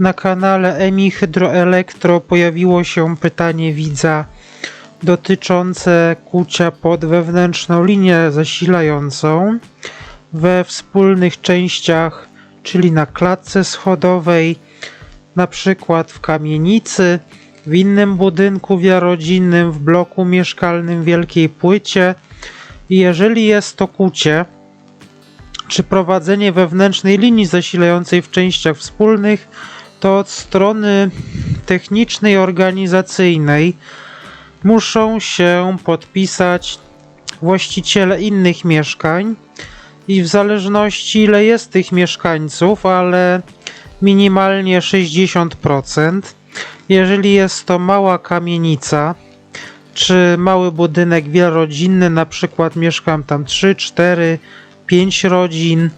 Na kanale EMI Hydroelektro pojawiło się pytanie widza dotyczące kucia pod wewnętrzną linię zasilającą we wspólnych częściach, czyli na klatce schodowej, na przykład w kamienicy, w innym budynku wielorodzinnym, w bloku mieszkalnym Wielkiej Płycie. Jeżeli jest to kucie, czy prowadzenie wewnętrznej linii zasilającej w częściach wspólnych, to od strony technicznej, organizacyjnej muszą się podpisać właściciele innych mieszkań i w zależności ile jest tych mieszkańców, ale minimalnie 60%. Jeżeli jest to mała kamienica, czy mały budynek wielorodzinny, na przykład mieszkam tam 3, 4, 5 rodzin.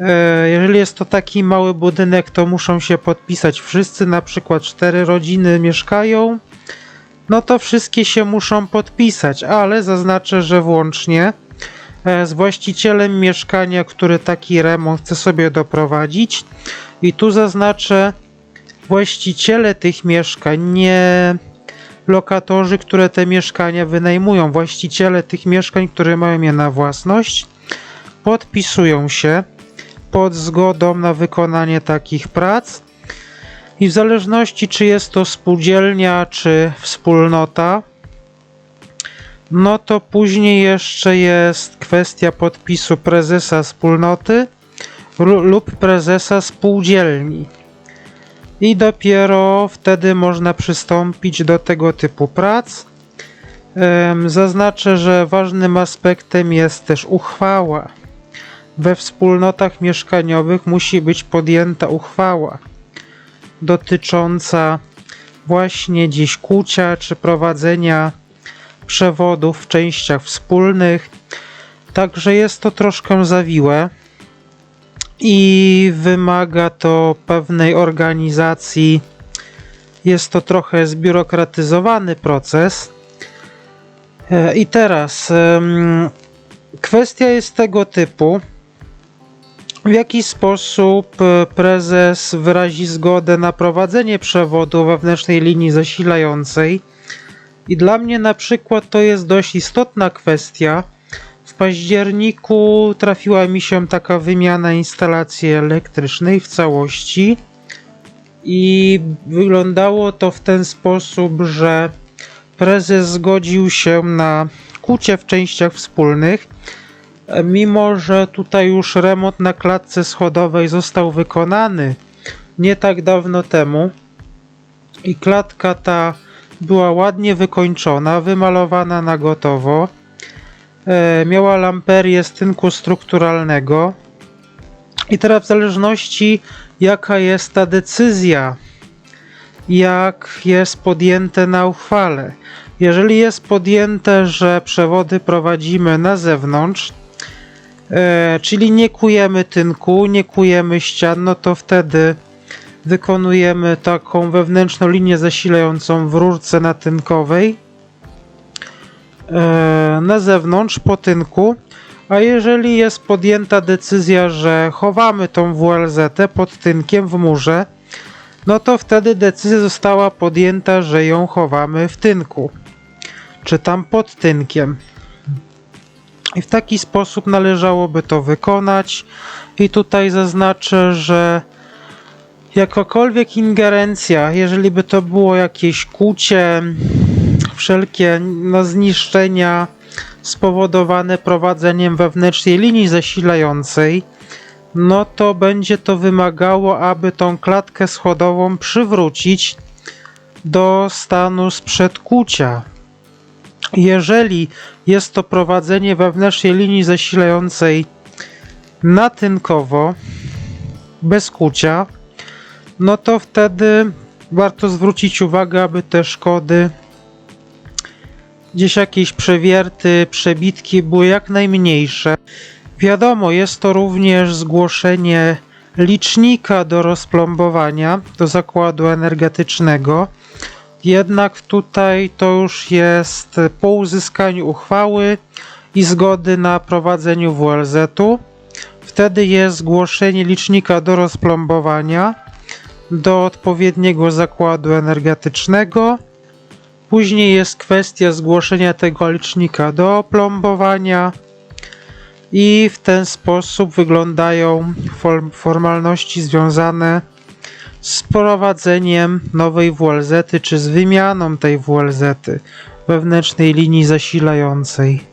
E, Jeżeli jest to taki mały budynek, to muszą się podpisać wszyscy, na przykład 4 rodziny mieszkają, no to wszystkie się muszą podpisać, ale zaznaczę, że włącznie e, z właścicielem mieszkania, który taki remont chce sobie doprowadzić. I tu zaznaczę właściciele tych mieszkań, nie lokatorzy, które te mieszkania wynajmują. Właściciele tych mieszkań, które mają je na własność, podpisują się pod zgodą na wykonanie takich prac. I w zależności, czy jest to spółdzielnia, czy wspólnota, no to później jeszcze jest kwestia podpisu prezesa wspólnoty lub prezesa spółdzielni. I dopiero wtedy można przystąpić do tego typu prac. Zaznaczę, że ważnym aspektem jest też uchwała. We wspólnotach mieszkaniowych musi być podjęta uchwała dotycząca właśnie dziś kucia czy prowadzenia przewodów w częściach wspólnych. Także jest to troszkę zawiłe i wymaga to pewnej organizacji. Jest to trochę zbiurokratyzowany proces. E, I teraz kwestia jest tego typu, w jaki sposób e, prezes wyrazi zgodę na prowadzenie przewodu wewnętrznej linii zasilającej. I dla mnie na przykład to jest dość istotna kwestia. W październiku trafiła mi się taka wymiana instalacji elektrycznej w całości i wyglądało to w ten sposób, że prezes zgodził się na kucie w częściach wspólnych, mimo że tutaj już remont na klatce schodowej został wykonany nie tak dawno temu i klatka ta była ładnie wykończona, wymalowana na gotowo. E, miała lamperię z tynku strukturalnego. I teraz w zależności jaka jest ta decyzja, jak jest podjęte na uchwale. Jeżeli jest podjęte, że przewody prowadzimy na zewnątrz, czyli nie kujemy tynku, nie kujemy ścian, no to wtedy wykonujemy taką wewnętrzną linię zasilającą w rurce natynkowej e, na zewnątrz po tynku. A jeżeli jest podjęta decyzja, że chowamy tą WLZ pod tynkiem w murze, no to wtedy decyzja została podjęta, że ją chowamy w tynku, czy tam pod tynkiem. I w taki sposób należałoby to wykonać. I tutaj zaznaczę, że jakakolwiek ingerencja, jeżeli by to było jakieś kucie, wszelkie no, zniszczenia spowodowane prowadzeniem wewnętrznej linii zasilającej, no to będzie to wymagało, aby tą klatkę schodową przywrócić do stanu sprzed kucia. Jeżeli jest to prowadzenie wewnętrznej linii zasilającej natynkowo, bez kucia, no to wtedy warto zwrócić uwagę, aby te szkody, gdzieś jakieś przewierty, przebitki były jak najmniejsze. Wiadomo, jest to również zgłoszenie licznika do rozplombowania do zakładu energetycznego. Jednak tutaj to już jest po uzyskaniu uchwały i zgody na prowadzeniu WLZ-u. Wtedy jest zgłoszenie licznika do rozplombowania do odpowiedniego zakładu energetycznego. Później jest kwestia zgłoszenia tego licznika do oplombowania i w ten sposób wyglądają form- formalności związane z prowadzeniem nowej WLZ czy z wymianą tej WLZ wewnętrznej linii zasilającej.